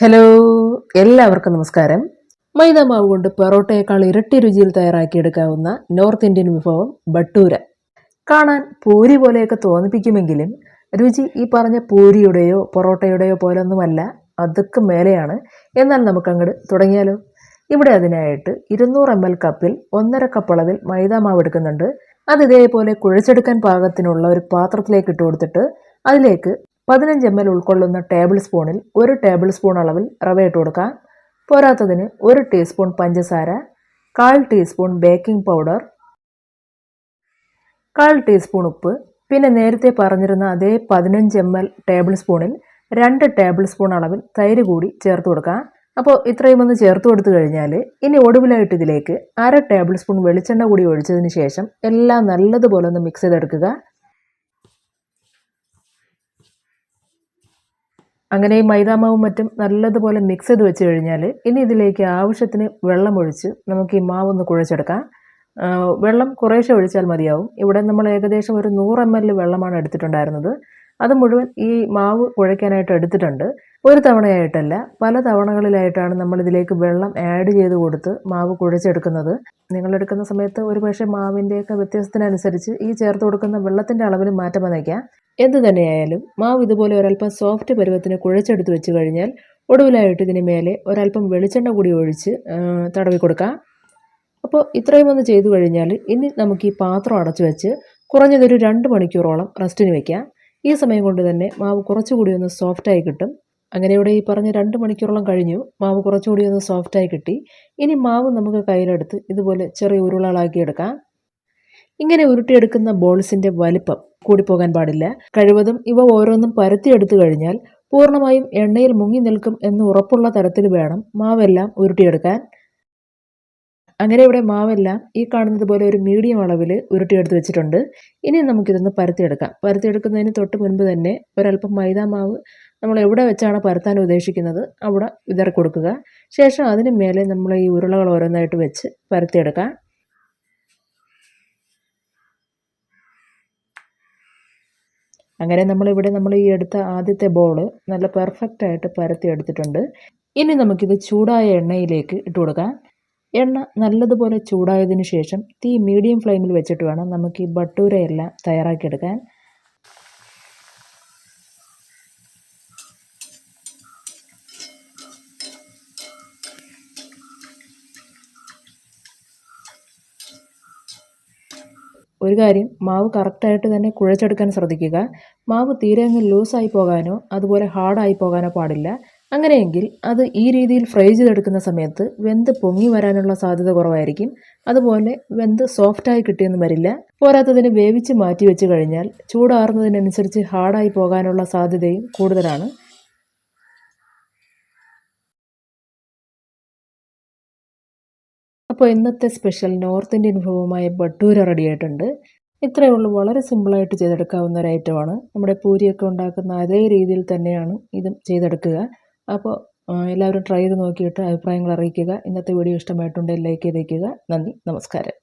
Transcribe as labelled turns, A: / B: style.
A: Hello എല്ലാവർക്കും നമസ്കാരം. മൈദ മാവ് കൊണ്ട് പൊറോട്ടയേക്കാൾ ഇരട്ടി രുചിയിൽ തയ്യാറാക്കിയെടുക്കാവുന്ന നോർത്ത് ഇന്ത്യൻ വിഭവം ബട്ടൂര. കാണാൻ പൂരി പോലെയൊക്കെ തോന്നിപ്പിക്കുമെങ്കിലും രുചി ഈ പറഞ്ഞ പൂരിയുടെയോ പൊറോട്ടയുടെയോ പോലൊന്നുമല്ല അതൊക്കെ മേലെയാണ്. എന്നാൽ നമുക്കങ്ങോട്ട് തുടങ്ങിയാലോ? ഇവിടെ അതിനായിട്ട് ഇരുന്നൂറ് എം എൽ കപ്പിൽ ഒന്നര കപ്പ് അളവിൽ മൈദ മാവ് എടുക്കുന്നുണ്ട്. അത് ഇതേപോലെ കുഴച്ചെടുക്കാൻ പാകത്തിനുള്ള ഒരു പാത്രത്തിലേക്ക് ഇട്ട് കൊടുത്തിട്ട് അതിലേക്ക് പതിനഞ്ച് എം എൽ ഉൾക്കൊള്ളുന്ന ടേബിൾ സ്പൂണിൽ ഒരു ടേബിൾ സ്പൂൺ അളവിൽ റവ ഇട്ട് കൊടുക്കാം പോരാത്തതിന് ഒരു ടീസ്പൂൺ പഞ്ചസാര കാൽ ടീസ്പൂൺ ബേക്കിംഗ് പൗഡർ കാൽ ടീസ്പൂൺ ഉപ്പ് പിന്നെ നേരത്തെ പറഞ്ഞിരുന്ന അതേ പതിനഞ്ച് എം എൽ ടേബിൾ സ്പൂണിൽ രണ്ട് ടേബിൾ സ്പൂൺ അളവിൽ തൈര് കൂടി ചേർത്ത് കൊടുക്കാം അപ്പോൾ ഇത്രയും ഒന്ന് ചേർത്ത് കൊടുത്തു കഴിഞ്ഞാൽ ഇനി ഒടുവിലായിട്ട് ഇതിലേക്ക് അര ടേബിൾ സ്പൂൺ വെളിച്ചെണ്ണ കൂടി ഒഴിച്ചതിന് ശേഷം എല്ലാം നല്ലതുപോലെ ഒന്ന് മിക്സ് ചെയ്തെടുക്കുക. അങ്ങനെ ഈ മൈദാമാവും മറ്റും നല്ലതുപോലെ മിക്സ് ചെയ്ത് വെച്ച് കഴിഞ്ഞാൽ ഇനി ഇതിലേക്ക് ആവശ്യത്തിന് വെള്ളം ഒഴിച്ച് നമുക്ക് ഈ മാവ് ഒന്ന് കുഴച്ചെടുക്കാം വെള്ളം കുറേശ്ശെ ഒഴിച്ചാൽ മതിയാവും. ഇവിടെ നമ്മൾ ഏകദേശം ഒരു നൂറ് എം എൽ വെള്ളമാണ് എടുത്തിട്ടുണ്ടായിരുന്നത്. അത് മുഴുവൻ ഈ മാവ് കുഴയ്ക്കാനായിട്ട് എടുത്തിട്ടുണ്ട്. ഒരു തവണയായിട്ടല്ല പല തവണകളിലായിട്ടാണ് നമ്മൾ ഇതിലേക്ക് വെള്ളം ആഡ് ചെയ്ത് കൊടുത്ത് മാവ് കുഴച്ചെടുക്കുന്നത്. നിങ്ങൾ എടുക്കുന്ന സമയത്ത് ഒരു പക്ഷേ മാവിന്റെയൊക്കെ വ്യത്യാസത്തിനനുസരിച്ച് ഈ ചേർത്ത് കൊടുക്കുന്ന വെള്ളത്തിന്റെ അളവിൽ മാറ്റം വന്നേക്കാം. എന്ത് തന്നെയായാലും മാവ് ഇതുപോലെ ഒരല്പം സോഫ്റ്റ് പരുവത്തിന് കുഴച്ചെടുത്ത് വെച്ച് കഴിഞ്ഞാൽ ഒടുവിലായിട്ട് ഇതിന് മേലെ ഒരല്പം വെളിച്ചെണ്ണ കൂടി ഒഴിച്ച് തടവി കൊടുക്കാം. അപ്പോൾ ഇത്രയും ഒന്ന് ചെയ്തു കഴിഞ്ഞാൽ ഇനി നമുക്ക് ഈ പാത്രം അടച്ചു വെച്ച് കുറഞ്ഞതൊരു രണ്ട് മണിക്കൂറോളം റെസ്റ്റിന് വെക്കാം. ഈ സമയം കൊണ്ട് തന്നെ മാവ് കുറച്ചുകൂടി ഒന്ന് സോഫ്റ്റായി കിട്ടും. അങ്ങനെ ഇവിടെ ഈ പറഞ്ഞ രണ്ട് മണിക്കൂറോളം കഴിഞ്ഞു. മാവ് കുറച്ചുകൂടി ഒന്ന് സോഫ്റ്റായി കിട്ടി. ഇനി മാവ് നമുക്ക് കയ്യിലെടുത്ത് ഇതുപോലെ ചെറിയ ഉരുളകളാക്കി എടുക്കാം. ഇങ്ങനെ ഉരുട്ടിയെടുക്കുന്ന ബോൾസിന്റെ വലിപ്പം കൂടിപ്പോകാൻ പാടില്ല. കഴിവതും ഇവ ഓരോന്നും പരത്തിയെടുത്തു കഴിഞ്ഞാൽ പൂർണമായും എണ്ണയിൽ മുങ്ങി നിൽക്കും എന്ന് ഉറപ്പുള്ള തരത്തിൽ വേണം മാവെല്ലാം ഉരുട്ടിയെടുക്കാൻ. അങ്ങനെ ഇവിടെ മാവെല്ലാം ഈ കാണുന്നത് പോലെ ഒരു മീഡിയം അളവിൽ ഉരുട്ടിയെടുത്ത് വെച്ചിട്ടുണ്ട്. ഇനി നമുക്കിതൊന്ന് പരത്തിയെടുക്കാം. പരത്തിയെടുക്കുന്നതിന് തൊട്ട് മുൻപ് തന്നെ ഒരല്പം മൈദാ മാവ് നമ്മൾ എവിടെ വെച്ചാണ് പരത്താൻ ഉദ്ദേശിക്കുന്നത് അവിടെ വിതറി കൊടുക്കുക. ശേഷം അതിന് മേലെ നമ്മൾ ഈ ഉരുളകൾ ഓരോന്നായിട്ട് വെച്ച് പരത്തിയെടുക്കാം. അങ്ങനെ നമ്മളിവിടെ നമ്മൾ ഈ എടുത്ത ആദ്യത്തെ ബോൾ നല്ല പെർഫെക്റ്റ് ആയിട്ട് പരത്തി എടുത്തിട്ടുണ്ട് ഇനി നമുക്കിത് ചൂടായ എണ്ണയിലേക്ക് ഇട്ട് കൊടുക്കാം എണ്ണ നല്ലതുപോലെ ചൂടായതിനു ശേഷം തീ മീഡിയം ഫ്ലെയിമിൽ വെച്ചിട്ട് വേണം നമുക്ക് ഈ ബട്ടൂരയെല്ലാം തയ്യാറാക്കിയെടുക്കാൻ. ഒരു കാര്യം മാവ് കറക്റ്റായിട്ട് തന്നെ കുഴച്ചെടുക്കാൻ ശ്രദ്ധിക്കുക. മാവ് തീരെ അങ്ങ് ലൂസായി പോകാനോ അതുപോലെ ഹാർഡായി പോകാനോ പാടില്ല. അങ്ങനെയെങ്കിൽ അത് ഈ രീതിയിൽ ഫ്രൈ ചെയ്തെടുക്കുന്ന സമയത്ത് വെന്ത് പൊങ്ങി വരാനുള്ള സാധ്യത കുറവായിരിക്കും. അതുപോലെ വെന്ത് സോഫ്റ്റായി കിട്ടിയൊന്നും വരില്ല. പോരാത്തതിന് വേവിച്ച് മാറ്റി വെച്ച് കഴിഞ്ഞാൽ ചൂടാറുന്നതിനനുസരിച്ച് ഹാർഡായി പോകാനുള്ള സാധ്യതയും കൂടുതലാണ്. അപ്പോൾ ഇന്നത്തെ സ്പെഷ്യൽ നോർത്ത് ഇന്ത്യൻ വിഭവമായ ബട്ടൂര റെഡി ആയിട്ടുണ്ട് ഇത്രയേ ഉള്ളൂ. വളരെ സിമ്പിളായിട്ട് ചെയ്തെടുക്കാവുന്ന ഒരു ഐറ്റമാണ്. നമ്മുടെ പൂരിയൊക്കെ ഉണ്ടാക്കുന്ന അതേ രീതിയിൽ തന്നെയാണ് ഇതും ചെയ്തെടുക്കുക. അപ്പോൾ എല്ലാവരും ട്രൈ ചെയ്ത് നോക്കിയിട്ട് അഭിപ്രായങ്ങൾ അറിയിക്കുക. ഇന്നത്തെ വീഡിയോ ഇഷ്ടമായിട്ടുണ്ടെങ്കിൽ ലൈക്ക് ചെയ്തേക്കുക. നന്ദി. നമസ്കാരം.